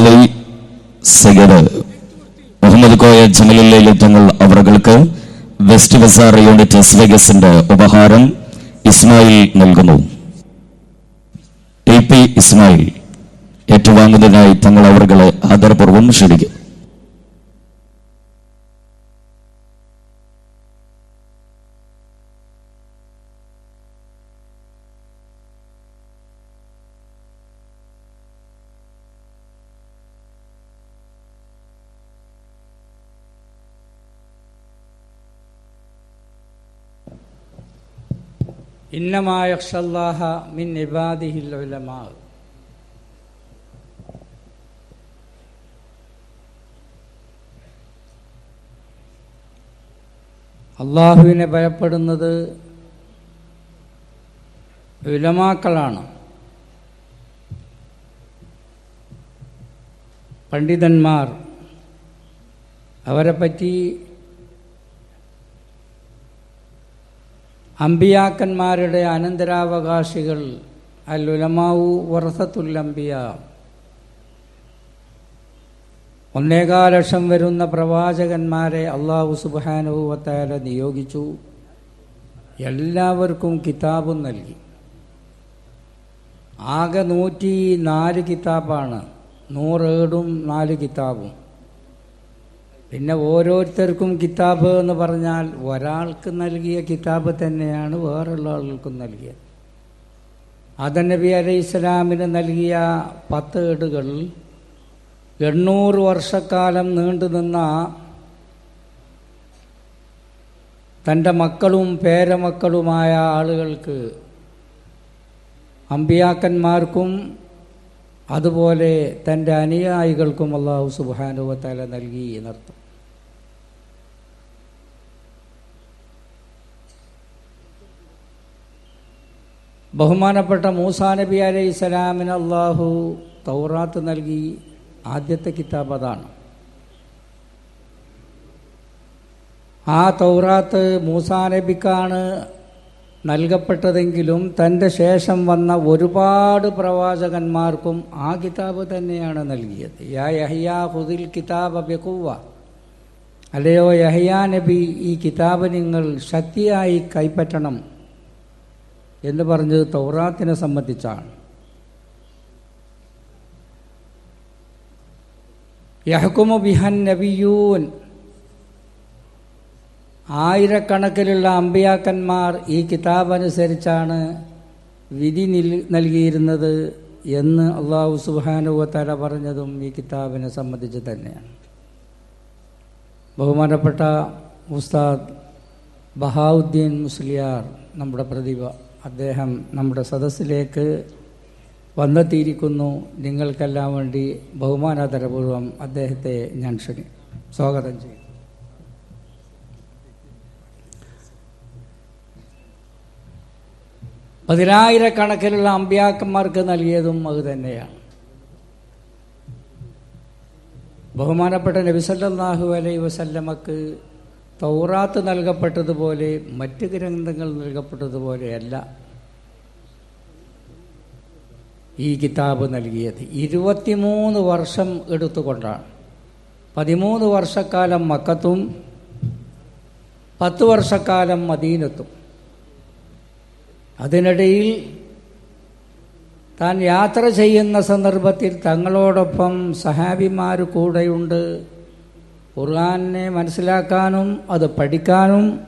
Sally Syed Muhammad Koya Jamalullaili Thangal അവർക്ക് west Bazar unit S വെഗസിന്റെ ഉപഹാരം ഇസ്മായിൽ നൽകുന്നു. ടി പി ഇസ്മായിൽ ഏറ്റുവാങ്ങുന്നതിനായി തങ്ങൾ അവർകളെ ആദരപൂർവം ക്ഷണിക്കും. ഇന്നമായക്ഷല്ലാഹ മിൻ ഇബാദിഹിൽ ഉലമാ. അള്ളാഹുവിനെ ഭയപ്പെടുന്നത് ഉലമാക്കളാണ്. പണ്ഡിതന്മാർ അവരെപ്പറ്റി അമ്പിയാക്കന്മാരുടെ അനന്തരാവകാശികൾ വറസത്തുൽ അമ്പിയ ഒന്നേകാ ലക്ഷം വരുന്ന പ്രവാചകന്മാരെ അള്ളാഹു സുബാനുഭവത്താല നിയോഗിച്ചു. എല്ലാവർക്കും കിതാബും നൽകി. ആകെ നൂറ്റി നാല് കിതാബാണ്. നൂറേടും നാല് കിതാബും. പിന്നെ ഓരോരുത്തർക്കും കിതാബ് എന്ന് പറഞ്ഞാൽ ഒരാൾക്ക് നൽകിയ കിതാബ് തന്നെയാണ് വേറുള്ള ആളുകൾക്കും നൽകിയത്. ആദം നബി അലൈഹി ഇസ്ലാമിന് നൽകിയ പത്ത് ഏടുകൾ എണ്ണൂറ് വർഷക്കാലം നീണ്ടുനിന്ന തന്റെ മക്കളും പേരമക്കളുമായ ആളുകൾക്ക് അമ്പിയാക്കന്മാർക്കും അതുപോലെ തന്റെ അനുയായികൾക്കും അള്ളാഹു സുബാനുവത്തല നൽകി എന്നർത്ഥം. ബഹുമാനപ്പെട്ട മൂസാ നബി അലൈഹി സ്വലാമിന് അള്ളാഹു തൗറാത്ത് നൽകി. ആദ്യത്തെ കിതാബ് അതാണ്. ആ തൗറാത്ത് മൂസാ നബിക്കാണ് നൽകപ്പെട്ടതെങ്കിലും തന്റെ ശേഷം വന്ന ഒരുപാട് പ്രവാചകന്മാർക്കും ആ കിതാബ് തന്നെയാണ് നൽകിയത്. യാ യഹിയാ ഹുദിൽ കിതാബ് ബെക്കുവ അല്ലയോ യഹിയാ നബി ഈ കിതാബ് നിങ്ങൾ ശക്തിയായി കൈപ്പറ്റണം എന്ന് പറഞ്ഞത് തൗറാത്തിനെ സംബന്ധിച്ചാണ്. യഹ്കുമു ബിഹൻ നബിയൂൻ ആയിരക്കണക്കിലുള്ള അമ്പിയാക്കന്മാർ ഈ കിതാബ് അനുസരിച്ചാണ് വിധി നൽകിയിരുന്നത് എന്ന് അള്ളാഹു സുബാനുവത്തല പറഞ്ഞതും ഈ കിതാബിനെ സംബന്ധിച്ച് തന്നെയാണ്. ബഹുമാനപ്പെട്ട ഉസ്താദ് ബഹാവുദ്ദീൻ മുസ്ലിയാർ നമ്മുടെ പ്രതിഭ. അദ്ദേഹം നമ്മുടെ സദസ്സിലേക്ക് വന്നെത്തിയിരിക്കുന്നു. നിങ്ങൾക്കെല്ലാം വേണ്ടി ബഹുമാനാതരപൂർവം അദ്ദേഹത്തെ ഞാൻ ക്ഷണി സ്വാഗതം ചെയ്യും പതിനായിരക്കണക്കിനുള്ള അമ്പ്യാക്കന്മാർക്ക് നൽകിയതും അത് തന്നെയാണ്. ബഹുമാനപ്പെട്ട നബിസല്ലാഹു അലൈ വസല്ലമക്ക് തൗറാത്ത് നൽകപ്പെട്ടതുപോലെ മറ്റ് ഗ്രന്ഥങ്ങൾ നൽകപ്പെട്ടതുപോലെയല്ല ഈ കിതാബ് നൽകിയത്. ഇരുപത്തിമൂന്ന് വർഷം എടുത്തുകൊണ്ടാണ്. പതിമൂന്ന് വർഷക്കാലം മക്കത്തും പത്ത് വർഷക്കാലം മദീനത്തും. അതിനിടയിൽ താൻ യാത്ര ചെയ്യുന്ന സന്ദർഭത്തിൽ തങ്ങളോടൊപ്പം സഹാബിമാർ കൂടെയുണ്ട്. ഖുർആാനെ മനസ്സിലാക്കാനും അത് പഠിക്കാനും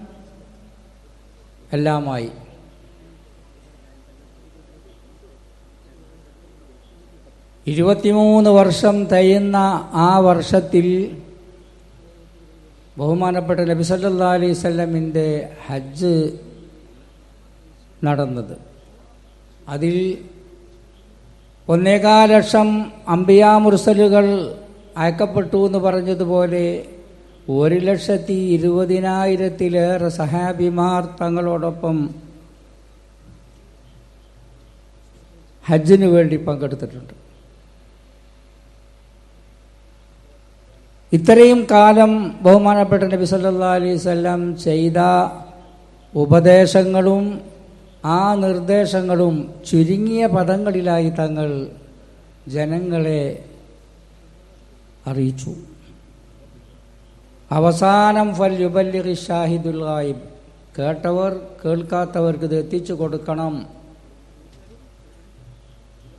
എല്ലാമായി. ഇരുപത്തിമൂന്ന് വർഷം തയ്യുന്ന ആ വർഷത്തിൽ ബഹുമാനപ്പെട്ട നബിസല്ലാ അലൈവല്ലമിന്റെ ഹജ്ജ് നടന്നത്. അതിൽ ഒന്നേകാൽ ലക്ഷം അമ്പിയാമുർസലുകൾ അയക്കപ്പെട്ടു എന്ന് പറഞ്ഞതുപോലെ ഒരു ലക്ഷത്തി ഇരുപതിനായിരത്തിലേറെ സഹാബിമാർ തങ്ങളോടൊപ്പം ഹജ്ജിന് വേണ്ടി പങ്കെടുത്തിട്ടുണ്ട്. ഇത്രയും കാലം ബഹുമാനപ്പെട്ട നബി സല്ലാ അലൈഹി സ്വല്ലം ചെയ്ത ഉപദേശങ്ങളും ആ നിർദ്ദേശങ്ങളും ചുരുങ്ങിയ പദങ്ങളിലായി തങ്ങൾ ജനങ്ങളെ അറിയിച്ചു. അവസാനം ഫൽ യുബല്ലിഖി ഷാഹിദുൽ ഗായിബ്. കേട്ടവർ കേൾക്കാത്തവർക്ക് ഇത് എത്തിച്ചു കൊടുക്കണം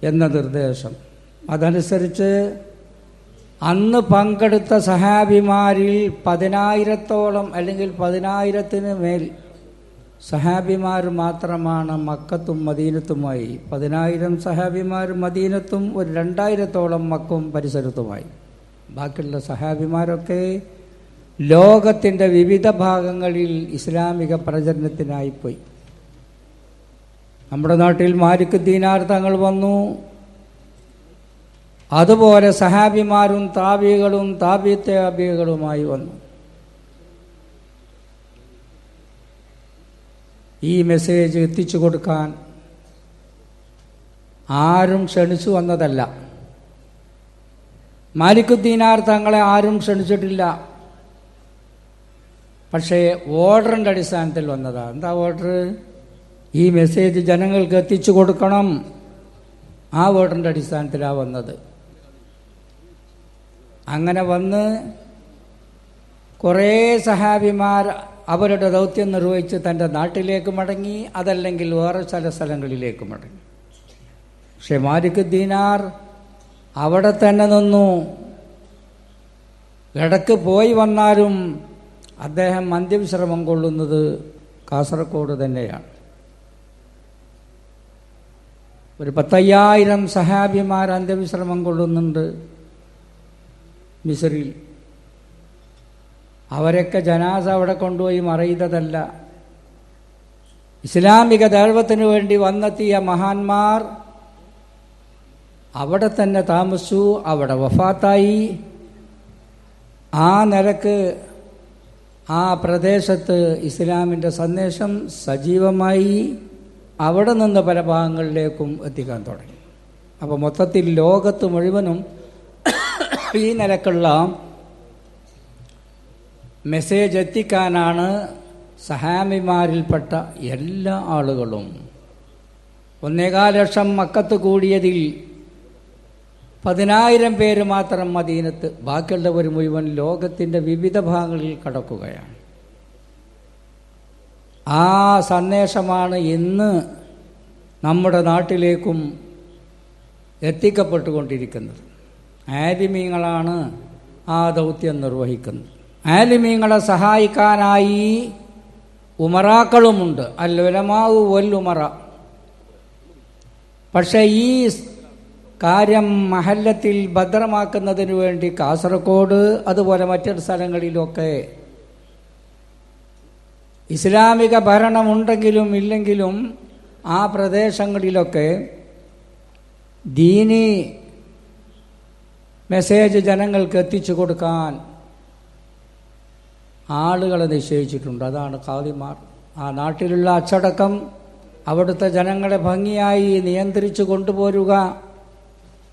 എന്ന നിർദ്ദേശം. അതനുസരിച്ച് അന്ന് പങ്കെടുത്ത സഹാബിമാരിൽ പതിനായിരത്തോളം അല്ലെങ്കിൽ പതിനായിരത്തിന് മേൽ സഹാബിമാർ മാത്രമാണ് മക്കത്തും മദീനത്തുമായി. പതിനായിരം സഹാബിമാർ മദീനത്തും ഒരു രണ്ടായിരത്തോളം മക്കും പരിസരത്തുമായി. ബാക്കിയുള്ള സഹാബിമാരൊക്കെ ലോകത്തിന്റെ വിവിധ ഭാഗങ്ങളിൽ ഇസ്ലാമിക പ്രചരണത്തിനായി പോയി. നമ്മുടെ നാട്ടിൽ മാലിക് ദീനാർ തങ്ങൾ വന്നു. അതുപോലെ സഹാബിമാരും താബികളും താബി താബികളുമായി വന്നു. ഈ മെസ്സേജ് എത്തിച്ചു കൊടുക്കാൻ ആരും ക്ഷണിച്ചു വന്നതല്ല. മാലിക്കുദ്ദീനാർ തങ്ങളെ ആരും ക്ഷണിച്ചിട്ടില്ല. പക്ഷേ ഓർഡറിന്റെ അടിസ്ഥാനത്തിൽ വന്നതാണ് എന്താ ഓർഡർ ഈ മെസ്സേജ് ജനങ്ങൾക്ക് എത്തിച്ചു കൊടുക്കണം. ആ ഓർഡറിന്റെ അടിസ്ഥാനത്തിലാണ് വന്നത്. അങ്ങനെ വന്ന് കുറേ സഹാബിമാർ അവരുടെ ദൗത്യം നിർവഹിച്ച് തന്റെ നാട്ടിലേക്ക് മടങ്ങി അതല്ലെങ്കിൽ വേറെ ചില സ്ഥലങ്ങളിലേക്ക് മടങ്ങി. പക്ഷെ മാലിക് ദീനാർ അവിടെ തന്നെ നിന്നു. ഇടയ്ക്ക് പോയി വന്നാലും അദ്ദേഹം അന്ത്യവിശ്രമം കൊള്ളുന്നത് കാസർഗോഡ് തന്നെയാണ്. ഒരു പത്തയ്യായിരം സഹാബിമാർ അന്ത്യവിശ്രമം കൊള്ളുന്നുണ്ട് മിസറിൽ. അവരൊക്കെ ജനാസ അവിടെ കൊണ്ടുപോയി മറയുന്നതല്ല ഇസ്ലാമിക ദൈവത്തിന് വേണ്ടി വന്നെത്തിയ മഹാന്മാർ അവിടെ തന്നെ താമസിച്ചു അവിടെ വഫാത്തായി. ആ നിലയ്ക്ക് ആ പ്രദേശത്ത് ഇസ്ലാമിന്റെ സന്ദേശം സജീവമായി അവിടെ നിന്ന് പല ഭാഗങ്ങളിലേക്കും എത്തിക്കാൻ തുടങ്ങി. അപ്പോൾ മൊത്തത്തിൽ ലോകത്ത് മുഴുവനും ഈ നിലക്കുള്ള മെസ്സേജ് എത്തിക്കാനാണ് സഹാമിമാരിൽപ്പെട്ട എല്ലാ ആളുകളും. ഒന്നേകാൽ ലക്ഷം മക്കത്ത് കൂടിയതിൽ പതിനായിരം പേര് മാത്രം മദീനത്ത് ബാക്കിയുള്ളവർ മുഴുവൻ ലോകത്തിന്റെ വിവിധ ഭാഗങ്ങളിൽ കടക്കുകയാണ്. ആ സന്ദേശമാണ് ഇന്ന് നമ്മുടെ നാട്ടിലേക്കും എത്തിക്കപ്പെട്ടുകൊണ്ടിരിക്കുന്നത്. ആദിമീങ്ങളാണ് ആ ദൗത്യം നിർവഹിക്കുന്നത്. ആലിമീങ്ങളെ സഹായിക്കാനായി ഉമറാക്കളുമുണ്ട്. വൽ വല്ലുമറ പക്ഷേ ഈ കാര്യം മഹല്ലത്തിൽ ഭദ്രമാക്കുന്നതിന് വേണ്ടി കാസർഗോഡ് അതുപോലെ മറ്റൊരു സ്ഥലങ്ങളിലൊക്കെ ഇസ്ലാമിക ഭരണമുണ്ടെങ്കിലും ഇല്ലെങ്കിലും ആ പ്രദേശങ്ങളിലൊക്കെ ദീനി മെസ്സേജ് ജനങ്ങൾക്ക് എത്തിച്ചു കൊടുക്കാൻ ആളുകളെ നിശ്ചയിച്ചിട്ടുണ്ട്. അതാണ് കാതിമാർ ആ നാട്ടിലുള്ള അച്ചടക്കം അവിടുത്തെ ജനങ്ങളെ ഭംഗിയായി നിയന്ത്രിച്ചു കൊണ്ടുപോരുക.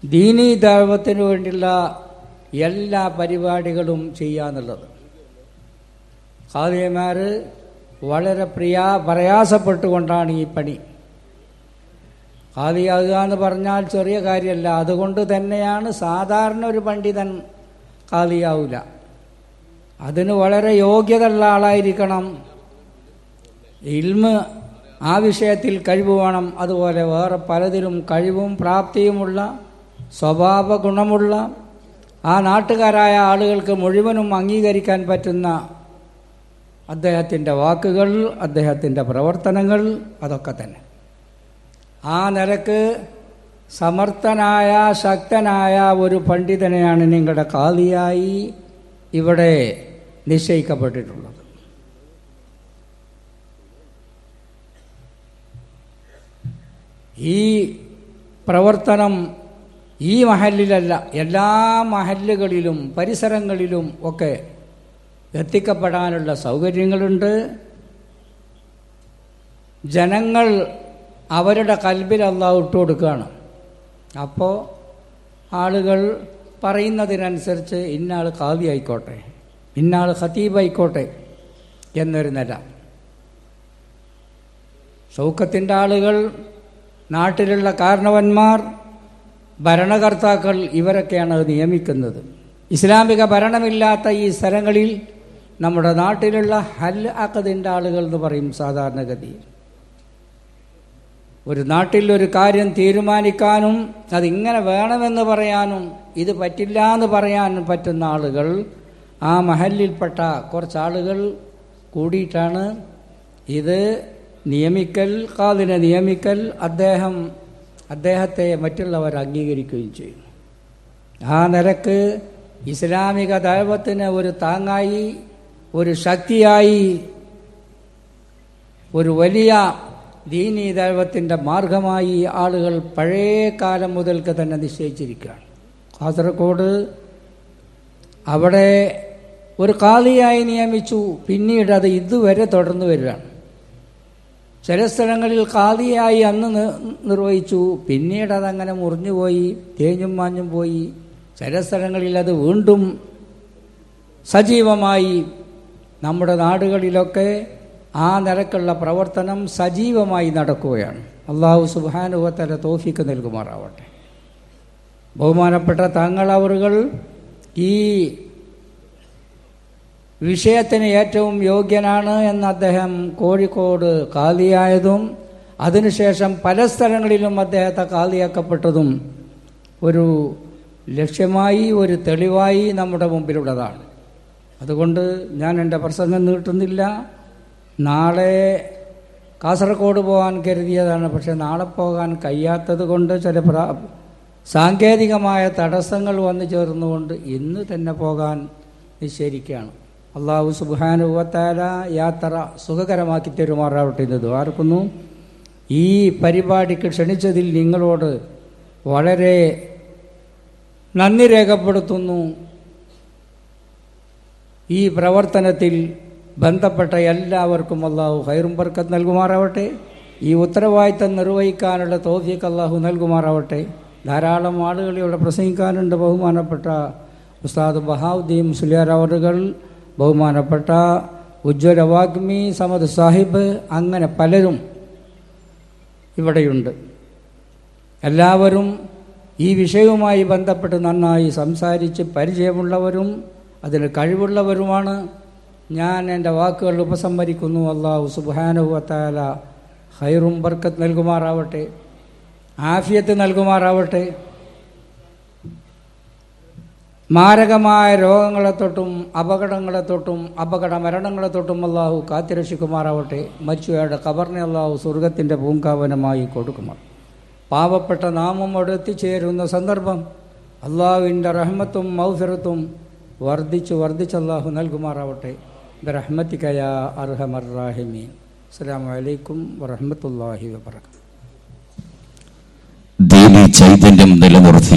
ദീനീ ദൈവത്തിനു വേണ്ടിയുള്ള എല്ലാ പരിപാടികളും ചെയ്യാന്നുള്ളത്. ഖാദിയമാർ വളരെ പ്രിയാ പ്രയാസപ്പെട്ടുകൊണ്ടാണ് ഈ പണി. ഖാദിയാകുക എന്ന് പറഞ്ഞാൽ ചെറിയ കാര്യമല്ല. അതുകൊണ്ട് തന്നെയാണ് സാധാരണ ഒരു പണ്ഡിതൻ ഖാദിയാവില്ല അതിന് വളരെ യോഗ്യത ഉള്ള ആളായിരിക്കണം. ഇൽമ് ആ വിഷയത്തിൽ കഴിവ് വേണം അതുപോലെ വേറെ പലതിലും കഴിവും പ്രാപ്തിയുമുള്ള സ്വഭാവ ഗുണമുള്ള ആ നാട്ടുകാരായ ആളുകൾക്ക് മുഴുവനും അംഗീകരിക്കാൻ പറ്റുന്ന അദ്ദേഹത്തിന്റെ വാക്കുകൾ അദ്ദേഹത്തിന്റെ പ്രവർത്തനങ്ങൾ അതൊക്കെ തന്നെ. ആ നിലയ്ക്ക് സമർത്ഥനായ ശക്തനായ ഒരു പണ്ഡിതനെയാണ് നിങ്ങളുടെ കാലിയായി ഇവിടെ നിശ്ചയിക്കപ്പെട്ടിട്ടുള്ളത്. ഈ പ്രവർത്തനം ഈ മഹലിലല്ല എല്ലാ മഹല്ലുകളിലും പരിസരങ്ങളിലും ഒക്കെ എത്തിക്കപ്പെടാനുള്ള സൗകര്യങ്ങളുണ്ട്. ജനങ്ങൾ അവരുടെ കൽബിൽ അള്ളാഹ് ഇട്ട് കൊടുക്കുകയാണ് അപ്പോൾ ആളുകൾ പറയുന്നതിനനുസരിച്ച് ഇന്നാൾ കാവ്യ ആയിക്കോട്ടെ ഇന്നാൾ ഖതീബ് ആയിക്കോട്ടെ എന്നൊരു നില. സൗഖത്തിന്റെ ആളുകൾ നാട്ടിലുള്ള കാരണവന്മാർ ഭരണകർത്താക്കൾ ഇവരൊക്കെയാണ് നിയമിക്കുന്നത്. ഇസ്ലാമിക ഭരണമില്ലാത്ത ഈ സ്ഥലങ്ങളിൽ നമ്മുടെ നാട്ടിലുള്ള ഹൽ അക്കതിന്റെ ആളുകൾ എന്ന് പറയും സാധാരണഗതി ഒരു നാട്ടിൽ ഒരു കാര്യം തീരുമാനിക്കാനും അതിങ്ങനെ വേണമെന്ന് പറയാനും ഇത് പറ്റില്ല എന്ന് പറയാനും പറ്റുന്ന ആളുകൾ ആ മഹലിൽപ്പെട്ട കുറച്ചാളുകൾ കൂടിയിട്ടാണ് ഇത് നിയമിക്കൽ കാതിനെ നിയമിക്കൽ അദ്ദേഹം അദ്ദേഹത്തെ മറ്റുള്ളവർ അംഗീകരിക്കുകയും ചെയ്യുന്നു. ആ നിലയ്ക്ക് ഇസ്ലാമിക ദൈവത്തിന് ഒരു താങ്ങായി ഒരു ശക്തിയായി ഒരു വലിയ ദീനി ദൈവത്തിന്റെ മാർഗമായി ആളുകൾ പഴയ കാലം മുതൽക്ക് തന്നെ നിശ്ചയിച്ചിരിക്കുകയാണ്. കാസർഗോഡ് അവിടെ ഒരു കാളിയായി നിയമിച്ചു. പിന്നീട് അത് ഇതുവരെ തുടർന്നു വരികയാണ്. ചില സ്ഥലങ്ങളിൽ കാളിയായി അന്ന് നിർവഹിച്ചു. പിന്നീട് അതങ്ങനെ മുറിഞ്ഞുപോയി തേഞ്ഞും മാഞ്ഞും പോയി. ചില സ്ഥലങ്ങളിൽ അത് വീണ്ടും സജീവമായി. നമ്മുടെ നാടുകളിലൊക്കെ ആ നിലക്കുള്ള പ്രവർത്തനം സജീവമായി നടക്കുകയാണ്. അള്ളാഹു സുബാനുവത്തല തോഫിക്ക് നൽകുമാറാവട്ടെ. ബഹുമാനപ്പെട്ട തങ്ങളവറുകൾ ഈ വിഷയത്തിന് ഏറ്റവും യോഗ്യനാണ് എന്ന് അദ്ദേഹം കോഴിക്കോട് കാലിയായതും അതിനുശേഷം പല സ്ഥലങ്ങളിലും അദ്ദേഹത്തെ കാലിയാക്കപ്പെട്ടതും ഒരു ലക്ഷ്യമായി ഒരു തെളിവായി നമ്മുടെ മുമ്പിലുള്ളതാണ്. അതുകൊണ്ട് ഞാൻ എന്റെ പ്രസംഗം നീട്ടുന്നില്ല. നാളെ കാസർഗോഡ് പോകാൻ കരുതിയതാണ് പക്ഷെ നാളെ പോകാൻ കഴിയാത്തത് കൊണ്ട് ചില സാങ്കേതികമായ തടസ്സങ്ങൾ വന്നു ചേർന്നുകൊണ്ട് ഇന്ന് തന്നെ പോകാൻ നിശ്ചയിക്കുകയാണ്. അള്ളാഹു സുബാനുവത്താല യാത്ര സുഖകരമാക്കി തരുമാറാവട്ടെ എന്ന് ദ്വാർക്കുന്നു ഈ പരിപാടിക്ക് ക്ഷണിച്ചതിൽ നിങ്ങളോട് വളരെ നന്ദി രേഖപ്പെടുത്തുന്നു. ഈ പ്രവർത്തനത്തിൽ ബന്ധപ്പെട്ട എല്ലാവർക്കും അള്ളാഹു ഹൈറും ബർക്കത്ത് നൽകുമാറാവട്ടെ. ഈ ഉത്തരവാദിത്തം നിർവഹിക്കാനുള്ള തോഫിക്ക് അള്ളാഹു നൽകുമാറാവട്ടെ. ധാരാളം ആളുകൾ ഇവിടെ പ്രസംഗിക്കാനുണ്ട് ബഹുമാനപ്പെട്ട ഉസ്താദ് ബഹാവുദ്ദീൻ സുലിയാർ അവറുകൾ ബഹുമാനപ്പെട്ട ഉജ്ജ്വല വാഗ്മി സമദ് സാഹിബ് അങ്ങനെ പലരും ഇവിടെയുണ്ട്. എല്ലാവരും ഈ വിഷയവുമായി ബന്ധപ്പെട്ട് നന്നായി സംസാരിച്ച് പരിചയമുള്ളവരും അതിന് കഴിവുള്ളവരുമാണ്. ഞാൻ എന്റെ വാക്കുകൾ ഉപസംഹരിക്കുന്നു. അള്ളാഹു സുബാനുവത്താല ഹൈറും ബർക്കത്ത് നൽകുമാറാവട്ടെ ആഫിയത്ത് നൽകുമാറാവട്ടെ. മാരകമായ രോഗങ്ങളെ തൊട്ടും അപകടങ്ങളെ തൊട്ടും അപകട മരണങ്ങളെ തൊട്ടും അള്ളാഹു കാത്തിരക്ഷിക്കുമാറാവട്ടെ. മരിച്ചുവയുടെ കബറിനെ അള്ളാഹു സ്വർഗത്തിന്റെ പൂങ്കാവനമായി കൊടുക്കുമാർ. പാവപ്പെട്ട നാമം അവിടെ എത്തിച്ചേരുന്ന സന്ദർഭം അള്ളാഹുവിന്റെ റഹ്മത്തും മൗഫിറത്തും വർദ്ധിച്ചു വർദ്ധിച്ച് അള്ളാഹു നൽകുമാറാവട്ടെ. അർഹമർ അർഹമറാഹിമീൻ അസ്സാം വലൈക്കും വറഹമത്തല്ലാഹി വബർക്കാത്തു ദീനി ചൈതന്യം നിലനിർത്തി